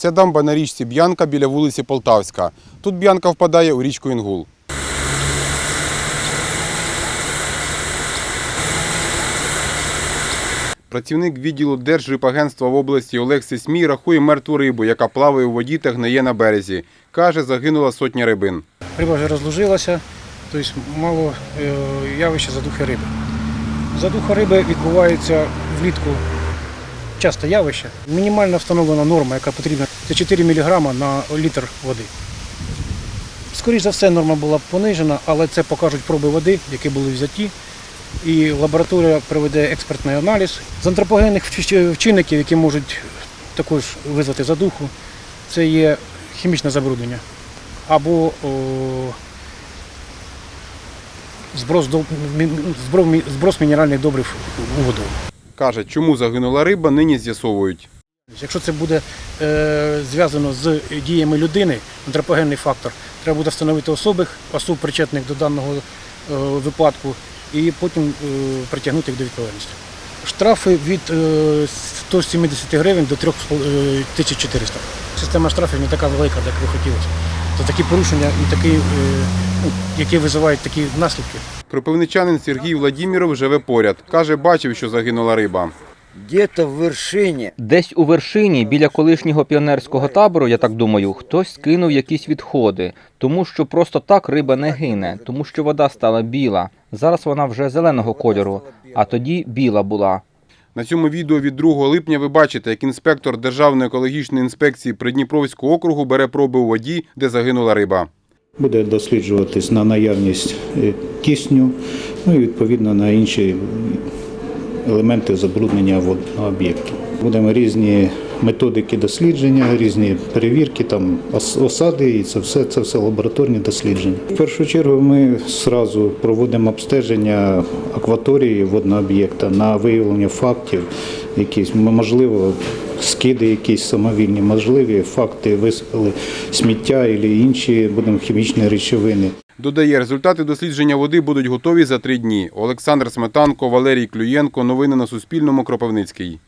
Це дамба на річці Б'янка біля вулиці Полтавська. Тут Б'янка впадає у річку Інгул. Працівник відділу Держрибагентства в області Олег Сисмій рахує мертву рибу, яка плаває у воді та гниє на березі. Каже, загинула сотня рибин. Риба вже розложилася, тобто мало е, явище задухи риби. Задуха риби відбувається влітку часто явище. Мінімальна встановлена норма, яка потрібна, це 4 мг на літр води. Скоріше за все, норма була понижена, але це покажуть проби води, які були взяті. І лабораторія проведе експертний аналіз. З антропогенних вчинників, які можуть також визвати задуху, це є хімічне забруднення або о, зброс, зброс мінеральних добрив у воду. Каже, чому загинула риба, нині з'ясовують. Якщо це буде е, зв'язано з діями людини, антропогенний фактор, треба буде встановити особих, особ причетних до даного е, випадку, і потім е, притягнути їх до відповідальності. Штрафи від е, 170 гривень до 3400. Система штрафів не така велика, як ви хотілося. Це такі порушення і такі, е, ну, які визивають такі наслідки. Кропивничанин Сергій Владіміров живе поряд. Каже, бачив, що загинула риба. где-то в вершине Десь у вершині, біля колишнього піонерського табору, я так думаю, хтось скинув якісь відходи, тому що просто так риба не гине, тому що вода стала біла. Зараз вона вже зеленого кольору, а тоді біла була. На цьому відео від 2 липня ви бачите, як інспектор Державної екологічної інспекції Придніпровського округу бере проби у воді, де загинула риба. Буде досліджуватись на наявність е, кисню, ну і відповідно на інші елементи забруднення водного об'єкту. Будемо різні методики дослідження, різні перевірки, там осади, і це все, це все лабораторні дослідження. В першу чергу ми зразу проводимо обстеження акваторії водного об'єкта на виявлення фактів, якісь можливо. Скиди якісь самовільні, можливі факти висипали сміття або інші будемо хімічні речовини. Додає, результати дослідження води будуть готові за три дні. Олександр Сметанко, Валерій Клюєнко. Новини на Суспільному. Кропивницький.